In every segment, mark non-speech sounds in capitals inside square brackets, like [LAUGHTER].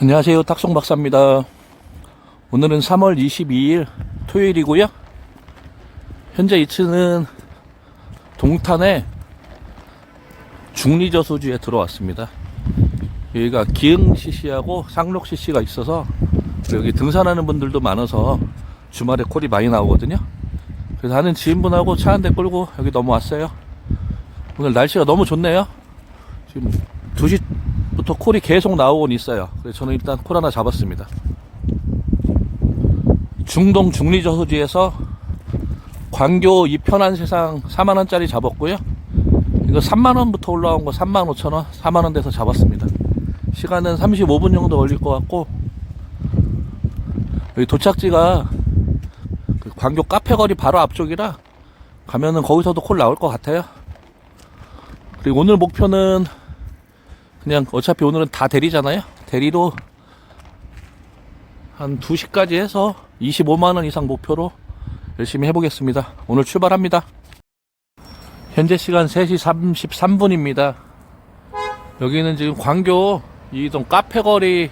안녕하세요. 탁송 박사입니다. 오늘은 3월 22일 토요일이고요. 현재 이츠는 동탄의 중리저수지에 들어왔습니다. 여기가 기흥 CC하고 상록 CC가 있어서 여기 등산하는 분들도 많아서 주말에 콜이 많이 나오거든요. 그래서 하는 지인분하고 차 한 대 끌고 여기 넘어왔어요. 오늘 날씨가 너무 좋네요. 지금 2시 부터 콜이 계속 나오곤 있어요. 그래서 저는 일단 콜 하나 잡았습니다. 중동 중리저수지에서 광교 이 편한 세상 4만원짜리 잡았고요. 이거 3만원부터 올라온 거 3만 5천원, 4만원 돼서 잡았습니다. 시간은 35분 정도 걸릴 것 같고, 여기 도착지가 그 광교 카페 거리 바로 앞쪽이라 가면은 거기서도 콜 나올 것 같아요. 그리고 오늘 목표는 그냥 어차피 오늘은 다 대리잖아요. 대리로 한 2시까지 해서 25만원 이상 목표로 열심히 해보겠습니다. 오늘 출발합니다. 현재 시간 3시 33분입니다. 여기는 지금 광교 이동 카페 거리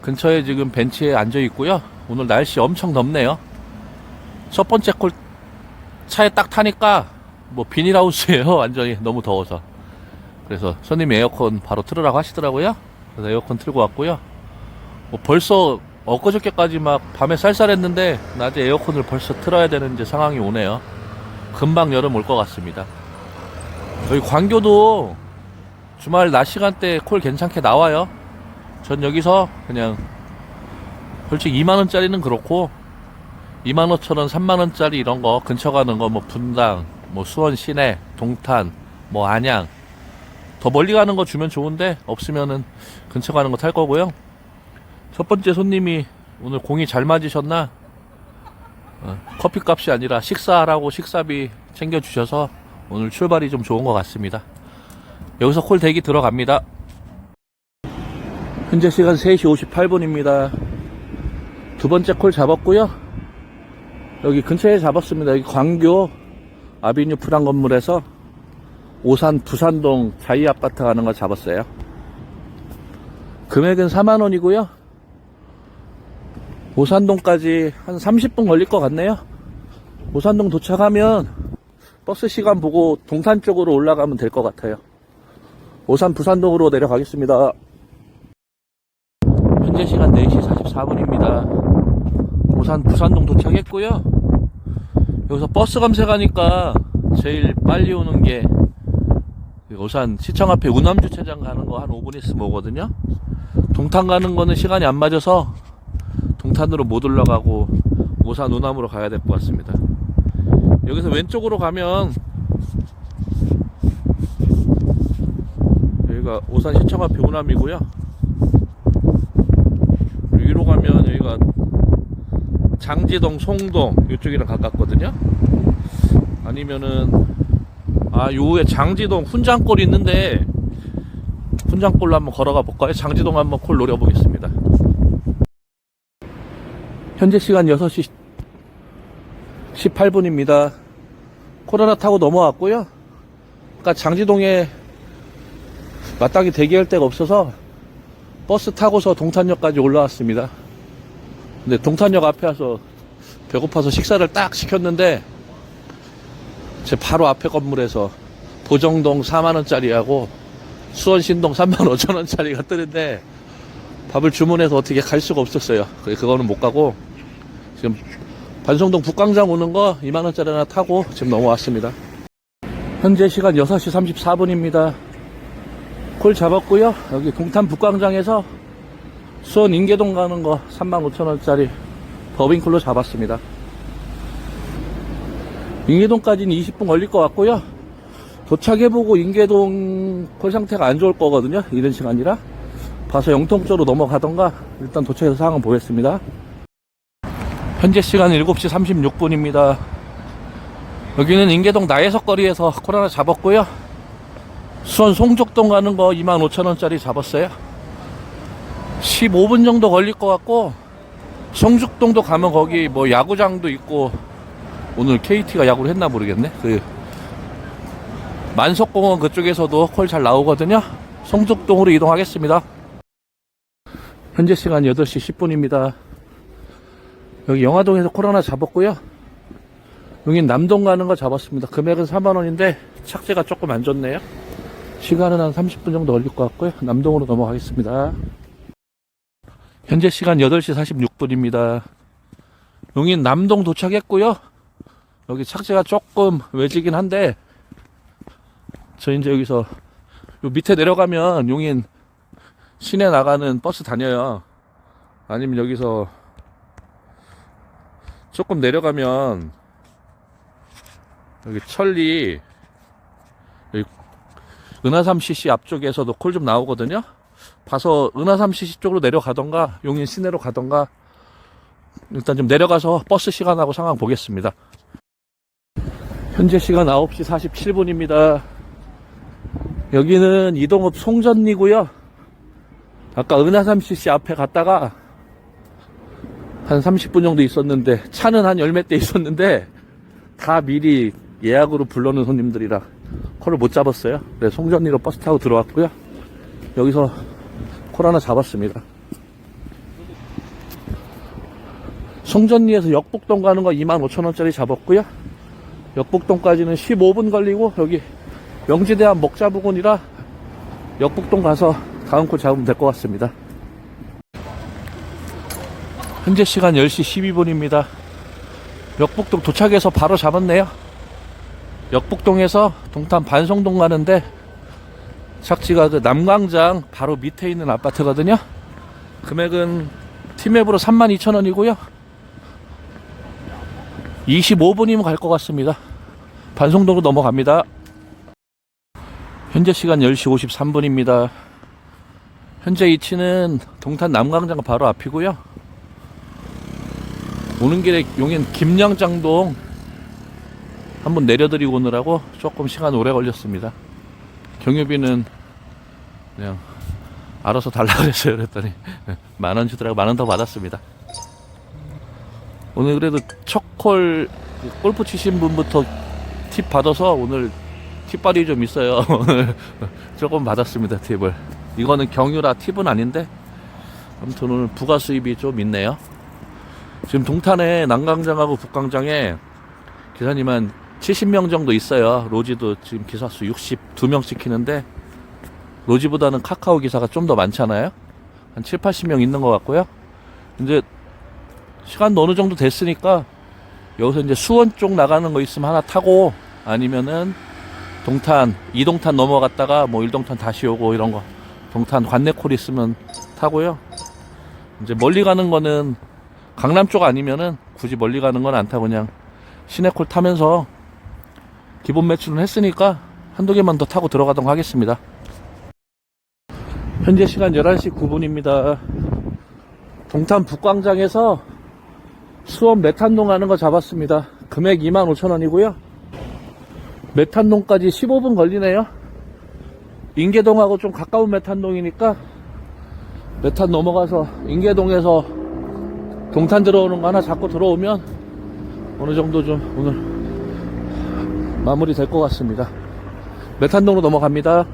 근처에 지금 벤치에 앉아 있고요. 오늘 날씨 엄청 덥네요. 첫 번째 콜 차에 딱 타니까 뭐 비닐하우스예요. [LAUGHS] 완전히 너무 더워서. 그래서 손님이 에어컨 바로 틀으라고 하시더라고요. 그래서 에어컨 틀고 왔고요. 뭐 벌써 엊그저께까지 막 밤에 쌀쌀했는데 낮에 에어컨을 벌써 틀어야 되는 이제 상황이 오네요. 금방 여름 올 것 같습니다. 여기 광교도 주말 낮 시간대 콜 괜찮게 나와요. 전 여기서 그냥 솔직히 2만원짜리는 그렇고 2만 5천원, 3만원짜리 이런 거 근처 가는 거 뭐 분당, 뭐 수원 시내, 동탄, 뭐 안양 더 멀리 가는 거 주면 좋은데 없으면은 근처 가는 거 탈 거고요. 첫 번째 손님이 오늘 공이 잘 맞으셨나? 어, 커피 값이 아니라 식사하라고 식사비 챙겨주셔서 오늘 출발이 좀 좋은 것 같습니다. 여기서 콜 대기 들어갑니다. 현재 시간 3시 58분입니다. 두 번째 콜 잡았고요. 여기 근처에 잡았습니다. 여기 광교 아비뉴 프랑 건물에서 오산 부산동 자이 아파트 가는 거 잡았어요. 금액은 4만 원이고요. 오산동까지 한 30분 걸릴 것 같네요. 오산동 도착하면 버스 시간 보고 동산 쪽으로 올라가면 될 것 같아요. 오산 부산동으로 내려가겠습니다. 현재 시간 4시 44분입니다. 오산 부산동 도착했고요. 여기서 버스 검색하니까 제일 빨리 오는 게 오산 시청 앞에 운암주차장 가는 거 한 5분 있으면 오거든요. 동탄 가는 거는 시간이 안 맞아서 동탄으로 못 올라가고 오산 운암으로 가야 될 것 같습니다. 여기서 왼쪽으로 가면 여기가 오산 시청 앞에 운암이고요. 위로 가면 여기가 장지동, 송동 이쪽이랑 가깝거든요. 아니면은 아 요에 장지동 훈장골 있는데 훈장골로 한번 걸어가 볼까요? 장지동 한번 콜 노려보겠습니다. 현재 시간 6시 18분입니다. 코로나 타고 넘어왔고요. 아까 장지동에 마땅히 대기할 데가 없어서 버스 타고서 동탄역까지 올라왔습니다. 근데 동탄역 앞에 와서 배고파서 식사를 딱 시켰는데 제 바로 앞에 건물에서 보정동 4만원짜리하고 수원 신동 3만 5천원짜리가 뜨는데 밥을 주문해서 어떻게 갈 수가 없었어요. 그거는 못 가고 지금 반송동 북광장 오는 거 2만원짜리 하나 타고 지금 넘어왔습니다. 현재 시간 6시 34분입니다. 콜 잡았고요. 여기 동탄 북광장에서 수원 인계동 가는 거 35,000원짜리 더빙콜로 잡았습니다. 인계동까지는 20분 걸릴 것 같고요. 도착해보고 인계동 콜 상태가 안 좋을 거거든요. 이런 시간이라. 봐서 영통 쪽으로 넘어가던가 일단 도착해서 상황 보겠습니다. 현재 시간 7시 36분입니다. 여기는 인계동 나해석 거리에서 코로나 잡았고요. 수원 송족동 가는 거 25,000원짜리 잡았어요. 15분 정도 걸릴 것 같고 송죽동도 가면 거기 뭐 야구장도 있고 오늘 KT가 야구를 했나 모르겠네. 그 만석공원 그쪽에서도 콜 잘 나오거든요. 송죽동으로 이동하겠습니다. 현재 시간 8시 10분입니다. 여기 영화동에서 코로나 잡았고요. 여기 남동 가는 거 잡았습니다. 금액은 4만원인데 착지가 조금 안 좋네요. 시간은 한 30분 정도 걸릴 것 같고요. 남동으로 넘어가겠습니다. 현재 시간 8시 46분입니다. 용인 남동 도착했고요. 여기 착지가 조금 외지긴 한데 저 이제 여기서 요 밑에 내려가면 용인 시내 나가는 버스 다녀요. 아니면 여기서 조금 내려가면 여기 천리 여기 은하삼 CC 앞쪽에서도 콜 좀 나오거든요. 봐서 은하삼 CC 쪽으로 내려가던가 용인 시내로 가던가 일단 좀 내려가서 버스 시간하고 상황 보겠습니다. 현재 시간 9시 47분입니다. 여기는 이동읍 송전리고요. 아까 은하삼 CC 앞에 갔다가 한 30분 정도 있었는데 차는 한 열몇 대 있었는데 다 미리 예약으로 불러놓은 손님들이라 콜을 못 잡았어요. 네, 송전리로 버스 타고 들어왔고요. 여기서 콜 하나 잡았습니다. 송전리에서 역북동 가는 거 25,000원짜리 잡았고요. 역북동까지는 15분 걸리고 여기 명지대한 먹자 부근이라 역북동 가서 다음 콜 잡으면 될 것 같습니다. 현재 시간 10시 12분입니다. 역북동 도착해서 바로 잡았네요. 역북동에서 동탄 반송동 가는데 착지가 그 남광장 바로 밑에 있는 아파트거든요. 금액은 티맵으로 32,000원이고요. 25분이면 갈 것 같습니다. 반송동으로 넘어갑니다. 현재 시간 10시 53분입니다. 현재 위치는 동탄 남광장 바로 앞이고요. 오는 길에 용인 김양장동 한번 내려드리고 오느라고 조금 시간 오래 걸렸습니다. 경유비는 그냥 알아서 달라 그랬어요. 그랬더니 [LAUGHS] 만 원 주더라고 만 원 더 받았습니다. 오늘 그래도 첫콜 골프 치신 분부터 팁 받아서 오늘 팁발이 좀 있어요. [LAUGHS] 조금 받았습니다. 팁을. 이거는 경유라 팁은 아닌데 아무튼 오늘 부가 수입이 좀 있네요. 지금 동탄에 남광장하고 북광장에 기사님 한 70명 정도 있어요. 로지도 지금 기사 수 62명 시키는데 로지보다는 카카오 기사가 좀 더 많잖아요. 한 7, 80명 있는 것 같고요. 이제 시간도 어느 정도 됐으니까 여기서 이제 수원 쪽 나가는 거 있으면 하나 타고 아니면은 동탄, 이동탄 넘어갔다가 뭐 일동탄 다시 오고 이런 거 동탄 관내콜 있으면 타고요. 이제 멀리 가는 거는 강남 쪽 아니면은 굳이 멀리 가는 건 안 타고 그냥 시내콜 타면서 기본 매출은 했으니까 한두 개만 더 타고 들어가도록 하겠습니다. 현재 시간 11시 9분입니다. 동탄 북광장에서 수원 메탄동 가는 거 잡았습니다. 금액 25,000원이고요. 메탄동까지 15분 걸리네요. 인계동하고 좀 가까운 메탄동이니까 메탄 넘어가서 인계동에서 동탄 들어오는 거 하나 잡고 들어오면 어느 정도 좀 오늘 마무리 될 것 같습니다. 메탄동으로 넘어갑니다.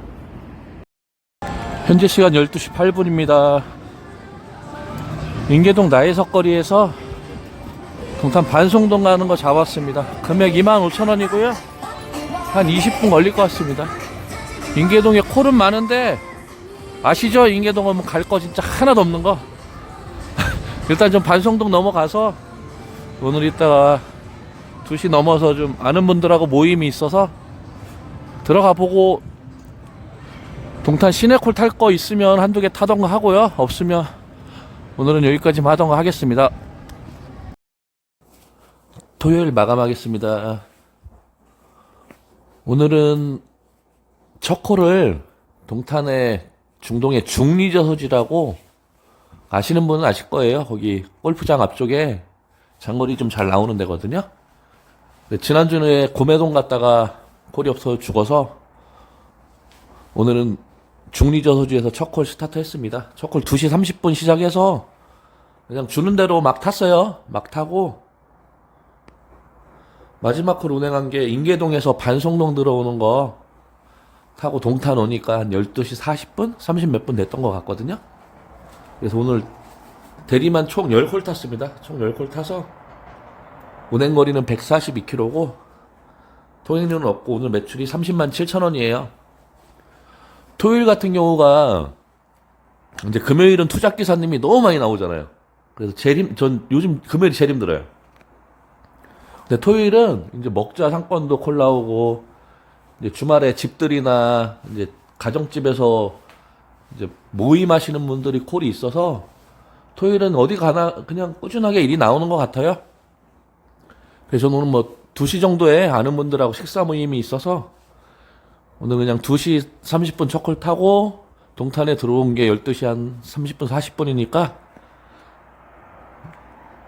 현재 시간 12시 8분입니다. 인계동 나해석 거리에서 동탄 반송동 가는 거 잡았습니다. 금액 25,000원이고요. 한 20분 걸릴 것 같습니다. 인계동에 콜은 많은데 아시죠? 인계동은 갈거 진짜 하나도 없는 거. [LAUGHS] 일단 좀 반송동 넘어가서 오늘 이따가 2시 넘어서 좀 아는 분들하고 모임이 있어서 들어가 보고 동탄 시내콜 탈 거 있으면 한두 개 타던가 하고요. 없으면 오늘은 여기까지만 하던가 하겠습니다. 토요일 마감하겠습니다. 오늘은 첫 콜을 동탄의 중동의 중리저서지라고 아시는 분은 아실 거예요. 거기 골프장 앞쪽에 장거리 좀 잘 나오는 데거든요. 네, 지난주에 고매동 갔다가 콜이 없어서 죽어서 오늘은 중리저서지에서 첫콜 스타트 했습니다. 첫콜 2시 30분 시작해서 그냥 주는 대로 막 탔어요. 막 타고 마지막 콜 운행한 게 인계동에서 반송동 들어오는 거 타고 동탄 오니까 한 12시 40분? 30 몇 분 됐던 것 같거든요. 그래서 오늘 대리만 총 10콜 탔습니다. 총 10콜 타서 운행거리는 142km고 통행료는 없고 오늘 매출이 30만 7천 원이에요. 토요일 같은 경우가 이제 금요일은 투잡 기사님이 너무 많이 나오잖아요. 그래서 제일 힘, 전 요즘 금요일이 제일 힘들어요. 근데 토요일은 이제 먹자 상권도 콜 나오고 이제 주말에 집들이나 이제 가정집에서 이제 모임하시는 분들이 콜이 있어서 토요일은 어디 가나 그냥 꾸준하게 일이 나오는 것 같아요. 그래서 오늘 뭐 2시 정도에 아는 분들하고 식사 모임이 있어서 오늘 그냥 2시 30분 첫콜 타고 동탄에 들어온 게 12시 한 30분 40분이니까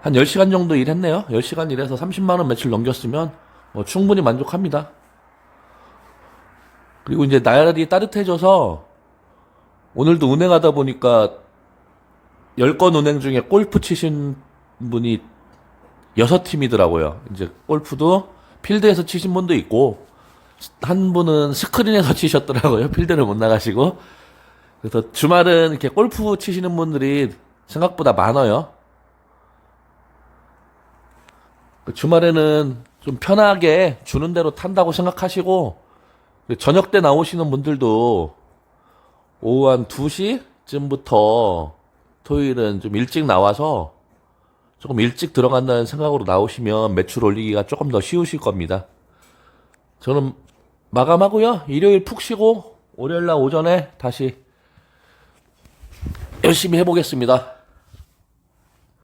한 10시간 정도 일했네요. 10시간 일해서 30만원 매출 넘겼으면 뭐 충분히 만족합니다. 그리고 이제 날이 따뜻해져서 오늘도 운행하다 보니까 10건 운행 중에 골프 치신 분이 6팀이더라고요. 이제 골프도 필드에서 치신 분도 있고 한 분은 스크린에서 [LAUGHS] 치셨더라고요. 필드를 못 나가시고. 그래서 주말은 이렇게 골프 치시는 분들이 생각보다 많아요. 그 주말에는 좀 편하게 주는 대로 탄다고 생각하시고 그 저녁 때 나오시는 분들도 오후 한 2시쯤부터 토요일은 좀 일찍 나와서 조금 일찍 들어간다는 생각으로 나오시면 매출 올리기가 조금 더 쉬우실 겁니다. 저는 마감하고요. 일요일 푹 쉬고 월요일 날 오전에 다시 열심히 해보겠습니다.